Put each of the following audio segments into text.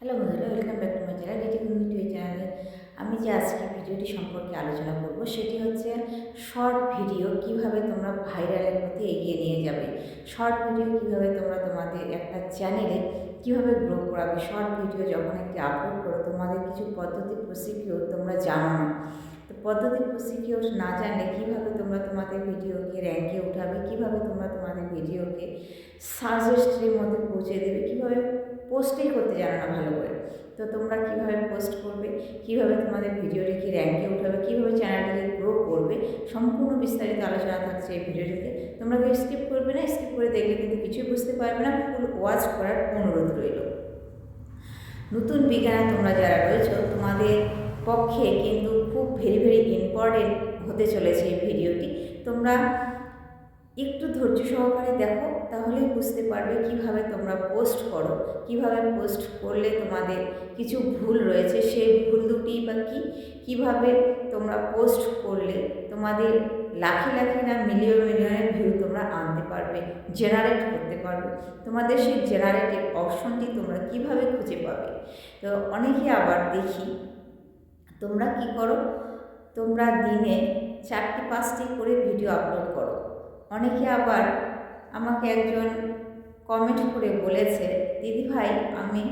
Hello বন্ধুরা welcome back to my channel এটি কিন্তু চ্যানেলে আমি যে আজকে ভিডিওটি সম্পর্কে আলোচনা করব, সেটি হচ্ছে শর্ট ভিডিও কীভাবে তোমরা ভাইরালের প্রতি এগিয়ে নিয়ে যাবে। শর্ট ভিডিও কীভাবে তোমরা তোমাদের একটা চ্যানেলে কীভাবে গ্রো করাবে। শর্ট ভিডিও যখন একটি আপলোড করো, তোমাদের কিছু পদ্ধতি প্রসিকিওর তোমরা জানো না। তো পদ্ধতি প্রসিকিওর না জানলে কীভাবে তোমরা তোমাদের ভিডিওকে র্যাঙ্কে উঠাবে, কীভাবে তোমরা তোমাদের ভিডিওকে সাজেস্টের মধ্যে পৌঁছে দেবে, কীভাবে পোস্টই করতে জানো না ভালো করে। তো তোমরা কীভাবে পোস্ট করবে, কীভাবে তোমাদের ভিডিওটিকে র্যাঙ্কে উঠাবে, কীভাবে চ্যানেলটিকে গ্রো করবে, সম্পূর্ণ বিস্তারিত আলোচনা থাকছে এই ভিডিওটিতে তোমরা কেউ স্কিপ করবে না স্কিপ করে দেখলে কিন্তু কিছুই বুঝতে পারবে না ফুল ওয়াচ করার অনুরোধ রইল। নতুন বিজ্ঞানে তোমরা যারা রয়েছো, তোমাদের পক্ষে কিন্তু খুব ভেরি ভেরি ইম্পর্টেন্ট হতে চলেছে এই ভিডিওটি তোমরা একটু ধৈর্য সহকারে দেখো তাহলেই বুঝতে পারবে কীভাবে তোমরা পোস্ট করো, কীভাবে পোস্ট করলে তোমাদের কিছু ভুল রয়েছে, সেই ভুল দুটি বা কী? কীভাবে তোমরা পোস্ট করলে তোমাদের লাখে লাখে না মিলিয়ন মিলিয়নের ভিউ তোমরা আনতে পারবে জেনারেট করতে পারবে। তোমাদের সেই জেনারেটের অপশনটি তোমরা কীভাবে খুঁজে পাবে? তো অনেকে আবার দেখি, তোমরা কি করো? তোমরা দিনে চারটি পাঁচটি করে ভিডিও আপলোড করো। অনেকে আবার আমাকে একজন কমেন্ট করে বলেছে, দিদি ভাই, আমি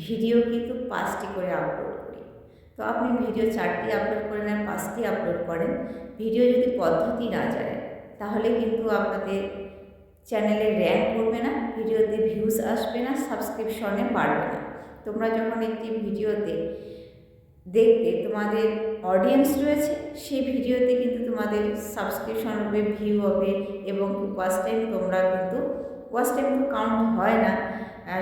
ভিডিও কিন্তু পাঁচটি করে আপলোড করি। তো আপনি ভিডিও চারটি আপলোড করেন আর পাঁচটি আপলোড করেন। ভিডিও যদি পদ্ধতি না জানেন তাহলে কিন্তু আপনাদের চ্যানেলে র্যাঙ্ক করবে না ভিডিওতে ভিউজ আসবে না সাবস্ক্রিপশনে বাড়বে না। তোমরা যখন একটি ভিডিওতে দেখবে তোমাদের অডিয়েন্স রয়েছে, সেই ভিডিওতে কিন্তু তোমাদের সাবস্ক্রিপশন হবে ভিউ হবে এবং ওয়াচ টাইম তোমরা কিন্তু ওয়াচ টাইম তো কাউন্ট হয় না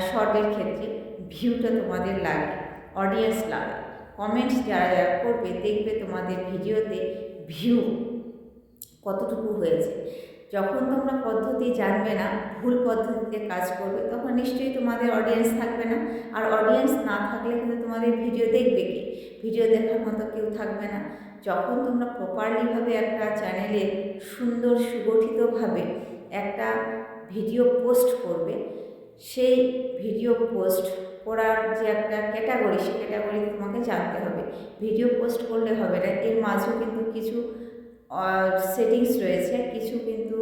শর্টের ক্ষেত্রে ভিউটা তোমাদের লাগে অডিয়েন্স লাগে। কমেন্টস যারা যারা করবে, দেখবে তোমাদের ভিডিওতে ভিউ কতটুকু হয়েছে। যখন তোমরা পদ্ধতি জানবে না, ভুল পদ্ধতিতে কাজ করবে, তখন নিশ্চয়ই তোমাদের অডিয়েন্স থাকবে না। আর অডিয়েন্স না থাকলে কিন্তু তোমাদের ভিডিও দেখবে কি? ভিডিও দেখার মতো কেউ থাকবে না। যখন তোমরা প্রপারলিভাবে একটা চ্যানেলে সুন্দর সুগঠিতভাবে একটা ভিডিও পোস্ট করবে, সেই ভিডিও পোস্ট করার যে একটা ক্যাটাগরি সেই ক্যাটাগরি তোমাকে জানতে হবে। ভিডিও পোস্ট করলে হবে না। এর মাঝেও কিন্তু কিছু সেটিংস রয়েছে, কিছু কিন্তু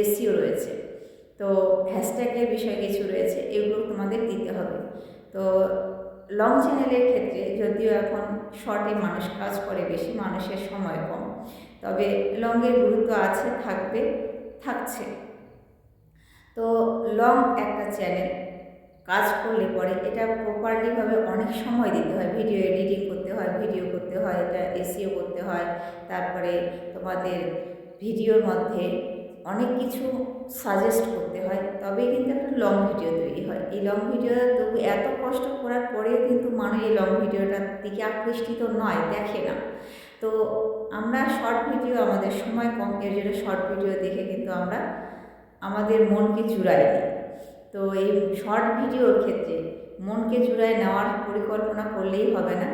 এসিও রয়েছে। তো হ্যাশট্যাগের বিষয় কিছু রয়েছে, এগুলো তোমাদের দিতে হবে। তো লং চ্যানেলের ক্ষেত্রে যদিও এখন শর্টে মানুষ কাজ করে, বেশি মানুষের সময় কম, তবে লংয়ের গুরুত্ব আছে, থাকবে, থাকছে। তো লং একটা চ্যানেল কাজ করলে পরে এটা প্রপারলিভাবে অনেক সময় দিতে হয়। ভিডিও এডিটিং করতে হয় ভিডিও করতে হয়, এটা এসিও করতে হয়, তারপরে তোমাদের ভিডিওর মধ্যে অনেক কিছু সাজেস্ট করতে হয়, তবেই কিন্তু একটা লং ভিডিও তৈরি হয়। এই লং ভিডিওটা তবু এত কষ্ট করার পরেও কিন্তু মানুষ এই লং ভিডিওটার দিকে আকৃষ্টিত নয়, দেখে না। তো আমরা শর্ট ভিডিও আমাদের সময় কম, এর জন্য শর্ট ভিডিও দেখে কিন্তু আমরা আমাদের মনকে জুড়াই নিই। তো এই শর্ট ভিডিওর ক্ষেত্রে মনকে জুড়ায় নেওয়ার পরিকল্পনা করলেই হবে না।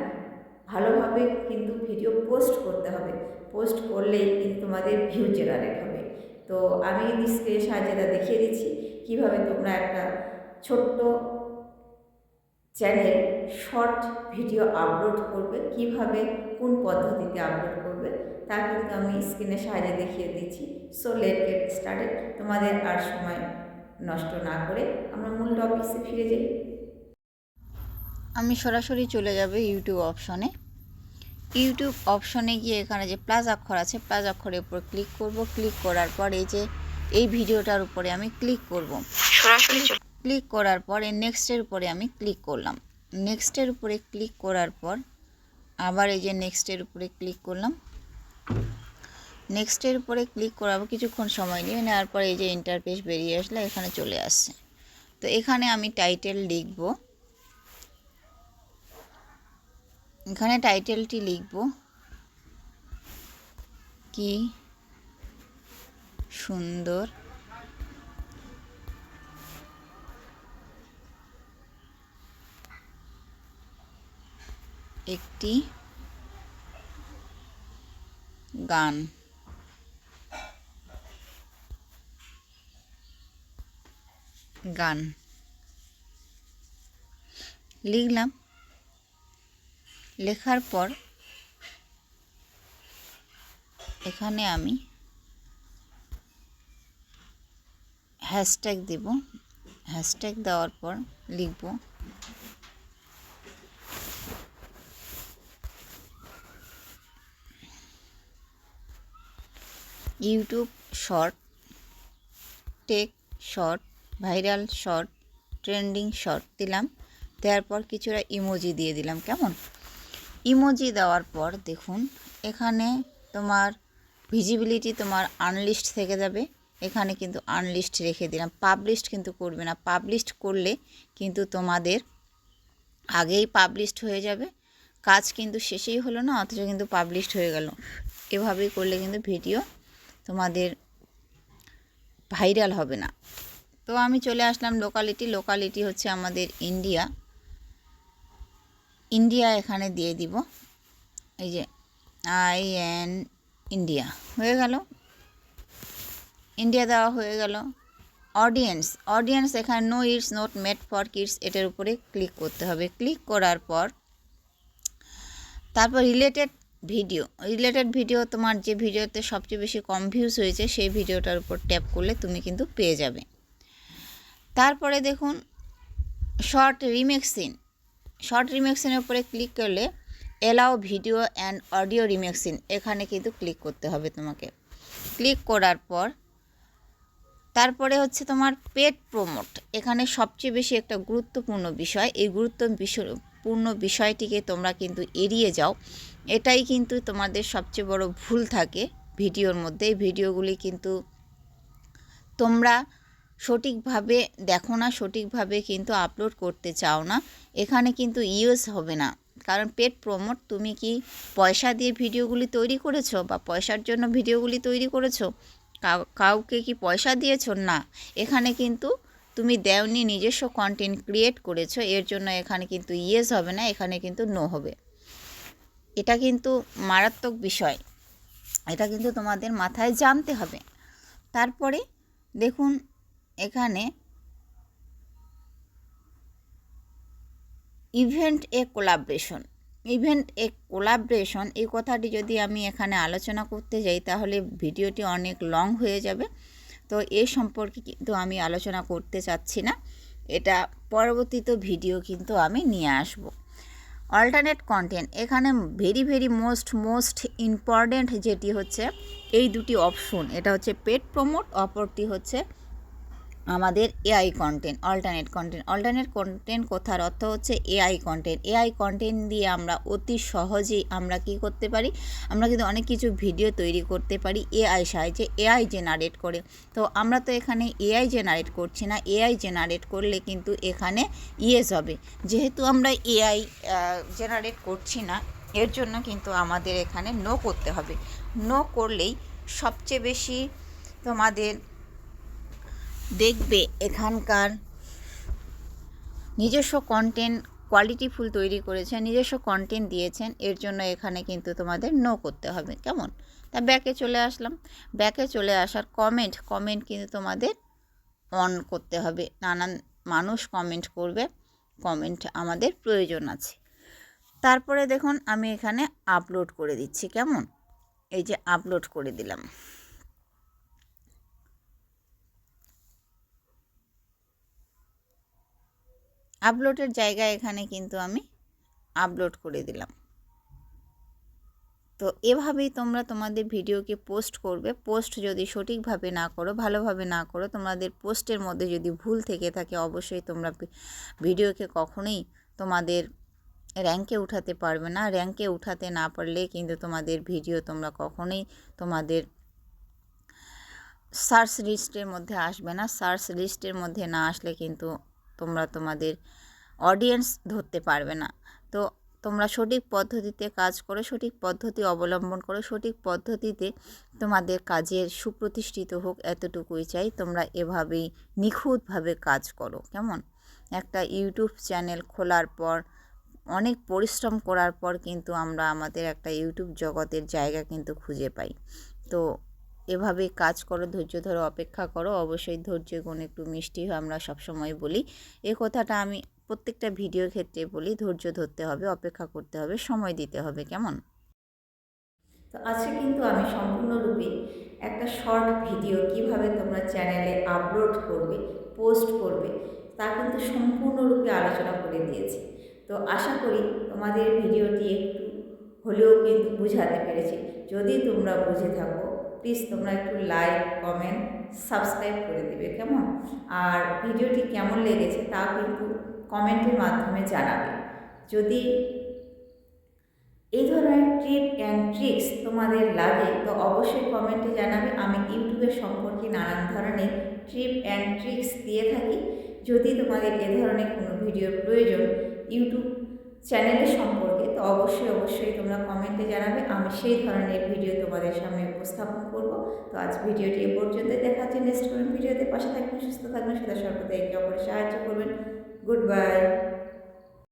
ভালোভাবে কিন্তু ভিডিও পোস্ট করতে হবে। পোস্ট করলেই কিন্তু তোমাদের ভিউ জেনারেট হবে। তো আমি স্ক্রিনের সাহায্যে তা দেখিয়ে দিচ্ছি। কীভাবে তোমরা একটা ছোট্ট চ্যানেল শর্ট ভিডিও আপলোড করবে, কীভাবে কোন পদ্ধতিতে আপলোড করবে, তা কিন্তু আমি স্ক্রিনের সাহায্যে দেখিয়ে দিচ্ছি। সো লেট গেট স্টার্টেড তোমাদের আর সময় নষ্ট না করে আমরা মূল টপিক্সে ফিরে যাই। আমি সরাসরি চলে যাবে ইউটিউব অপশনে ইউটিউব অপশনে গিয়ে এখানে যে প্লাস অক্ষর আছে প্লাস অক্ষরের উপর ক্লিক করব। ক্লিক করার পর এই যে এই ভিডিওটার উপরে আমি ক্লিক করব। সরাসরি ক্লিক করার পর এই নেক্সটের উপরে আমি ক্লিক করলাম। নেক্সটের উপরে ক্লিক করার পর আবার এই যে নেক্সটের উপরে ক্লিক করলাম। নেক্সটের উপরে ক্লিক করাবো কিছুক্ষণ সময় নিয়ে নেওয়ার পর এই যে ইন্টারপেজ বেরিয়ে আসলে এখানে চলে আসছে। তো এখানে আমি টাইটেল লিখব। এখানে টাইটেলটি লিখব। কি? সুন্দর। একটি গান। গান। লিখলাম। লেখার পর এখানে আমি হ্যাশট্যাগ দেব। হ্যাশট্যাগ দেওয়ার পর লিখব YouTube short, tech short, viral short, trending short দিলাম। দেওয়ার পর কিছুটা ইমোজি দিয়ে দিলাম, কেমন? ইমোজি দেওয়ার পর দেখুন, এখানে তোমার ভিজিবিলিটি তোমার আনলিস্ট থেকে যাবে। এখানে কিন্তু আনলিস্ট রেখে দিলাম। পাবলিশড কিন্তু করবে না। পাবলিশড করলে কিন্তু তোমাদের আগেই পাবলিশড হয়ে যাবে। কাজ কিন্তু শেষেই হলো না, অথচ কিন্তু পাবলিশড হয়ে গেল। এভাবেই করলে কিন্তু ভিডিও তোমাদের ভাইরাল হবে না। তো আমি চলে আসলাম লোকালিটি লোকালিটি হচ্ছে আমাদের ইন্ডিয়া ইন্ডিয়া এখানে দিয়ে দিব। এই যে আই এন ইন্ডিয়া হয়ে গেল। ইন্ডিয়া দেওয়া হয়ে গেল। অডিয়েন্স অডিয়েন্স এখানে no it's not made for kids এটার উপরে ক্লিক করতে হবে। ক্লিক করার পর, তারপর রিলেটেড ভিডিও রিলেটেড ভিডিও তোমার যে ভিডিওতে সবচেয়ে বেশি কম ভিউজ হয়েছে, সেই ভিডিওটার উপর ট্যাপ করলে তুমি কিন্তু পেয়ে যাবে। তারপরে দেখুন শর্ট রিমেক্সিন শর্ট রিমেক্সিনের উপরে ক্লিক করলে allow video and audio remixing এখানে কিন্তু ক্লিক করতে হবে তোমাকে। ক্লিক করার পর তারপরে হচ্ছে তোমার পেট প্রমোট এখানে সবচেয়ে বেশি একটা গুরুত্বপূর্ণ বিষয়, এই গুরুত্ব পূর্ণ বিষয়টিকে তোমরা কিন্তু এড়িয়ে যাও। এটাই কিন্তু তোমাদের সবচেয়ে বড় ভুল থাকে ভিডিওর মধ্যে। এই ভিডিওগুলি কিন্তু তোমরা সঠিকভাবে দেখো না, সঠিকভাবে কিন্তু আপলোড করতে চাও না। এখানে কিন্তু ইউজ হবে না। কারণ পেট প্রমোট তুমি কি পয়সা দিয়ে ভিডিওগুলি তৈরি করেছ বা পয়সার জন্য ভিডিওগুলি তৈরি করেছ? কাউ- কাউকে কি পয়সা দিয়েছ? না। এখানে কিন্তু তুমি দেওনি নিজস্ব কন্টেন্ট ক্রিয়েট করেছ, এর জন্য এখানে কিন্তু ইয়েস হবে না, এখানে কিন্তু নো হবে। এটা কিন্তু মারাত্মক বিষয়। এটা কিন্তু তোমাদের মাথায় জানতে হবে। তারপরে দেখুন এখানে event a collaboration event a collaboration এই কথাটি যদি আমি এখানে আলোচনা করতে যাই, তাহলে ভিডিওটি অনেক লং হয়ে যাবে। তো এ সম্পর্কে কিন্তু আমি আলোচনা করতে চাচ্ছি না। এটা পরবর্তীতে ভিডিও কিন্তু আমি নিয়ে আসব। অল্টারনেট কন্টেন্ট এখানে very very most most important যেটি হচ্ছে এই দুটি অপশন এটা হচ্ছে পেড প্রমোট অপরটি হচ্ছে আমাদের AI content alternate content alternate content কথার অর্থ হচ্ছে এআই কন্টেন্ট এআই কন্টেন্ট দিয়ে আমরা অতি সহজেই আমরা কি করতে পারি? আমরা কিন্তু অনেক কিছু ভিডিও তৈরি করতে পারি এআই সাহায্যে এআই জেনারেট করে। তো আমরা তো এখানে এআই জেনারেট করছি না। এআই জেনারেট করলে কিন্তু এখানে ইয়েস হবে। যেহেতু আমরা এআই জেনারেট করছি না, এর জন্য কিন্তু আমাদের এখানে নো করতে হবে। নো করলেই সবচেয়ে বেশি তোমাদের দেখবে এখানকার নিজস্ব কন্টেন্ট কোয়ালিটিফুল তৈরি করেছেন, নিজস্ব কন্টেন্ট দিয়েছেন, এর জন্য এখানে কিন্তু তোমাদের নো করতে হবে। কেমন? তা ব্যাকে চলে আসলাম। ব্যাকে চলে আসার কমেন্ট কমেন্ট কিন্তু তোমাদের অন করতে হবে। নানান মানুষ কমেন্ট করবে কমেন্ট আমাদের প্রয়োজন আছে। তারপরে দেখুন, আমি এখানে আপলোড করে দিচ্ছি। কেমন? এই যে আপলোড করে দিলাম। আপলোডের জায়গায় এখানে কিন্তু আমি আপলোড করে দিলাম। তো এভাবেই তোমরা তোমাদের ভিডিওকে পোস্ট করবে। পোস্ট যদি সঠিকভাবে না করো, ভালোভাবে না করো, তোমাদের পোস্টের মধ্যে যদি ভুল থেকে থাকে, অবশ্যই তোমরা ভিডিওকে কখনোই তোমাদের র্যাঙ্কে উঠাতে পারবে না। র্যাঙ্কে উঠাতে না পারলে কিন্তু তোমাদের ভিডিও তোমরা কখনোই তোমাদের সার্চ লিস্টের মধ্যে আসবে না। সার্চ লিস্টের মধ্যে না আসলে কিন্তু তোমরা তোমাদের অডিয়েন্স ধরতে পারবে না। তো তোমরা সঠিক পদ্ধতিতে কাজ করো, সঠিক পদ্ধতি অবলম্বন করো, সঠিক পদ্ধতিতে তোমাদের কাজের সুপ্রতিষ্ঠিত হোক এতটুকুই চাই, তোমরা এভাবেই নিখুঁতভাবে কাজ করো, কেমন? একটা ইউটিউব চ্যানেল খোলার পর, অনেক পরিশ্রম করার পর কিন্তু আমরা আমাদের একটা ইউটিউব জগতের জায়গা কিন্তু খুঁজে পাই। তো এভাবেই কাজ করো, ধৈর্য ধরো, অপেক্ষা করো। অবশ্যই ধৈর্য গুণ একটু মিষ্টি হয়, আমরা সবসময় বলি। এ কথাটা আমি প্রত্যেকটা ভিডিওর ক্ষেত্রে বলি, ধৈর্য ধরতে হবে, অপেক্ষা করতে হবে, সময় দিতে হবে, কেমন? তো আজকে কিন্তু আমি সম্পূর্ণরূপে একটা শর্ট ভিডিও কীভাবে তোমরা চ্যানেলে আপলোড করবে, পোস্ট করবে, তা কিন্তু সম্পূর্ণরূপে আলোচনা করে দিয়েছি। তো আশা করি তোমাদের ভিডিওটি একটু হলেও কিন্তু বুঝাতে পেরেছি। যদি তোমরা বুঝে থাকো প্লিজ তোমরা একটু লাইক কমেন্ট সাবস্ক্রাইব করে দেবে, কেমন? আর ভিডিওটি কেমন লেগেছে তা কিন্তু কমেন্টের মাধ্যমে জানাবে। যদি এই ধরনের ট্রিপ অ্যান্ড ট্রিক্স তোমাদের লাগে, তো অবশ্যই কমেন্টে জানাবে। আমি ইউটিউবের সম্পর্কে নানান ধরনের ট্রিপ অ্যান্ড ট্রিক্স দিয়ে থাকি। যদি তোমাদের এ ধরনের কোনো ভিডিওর প্রয়োজন ইউটিউব চ্যানেলের সম্পর্কে, তো অবশ্যই অবশ্যই তোমরা কমেন্টে জানাবে। আমি সেই ধরনের ভিডিও তোমাদের সামনে উপস্থাপন করব। তো আজ ভিডিওটি এ পর্যন্ত দেখা হচ্ছে নেক্সট ভিডিওতে পাশে থাকবেন, সুস্থ থাকবেন সেটা সর্বদা একে অপরের সাহায্য করবেন। Good bye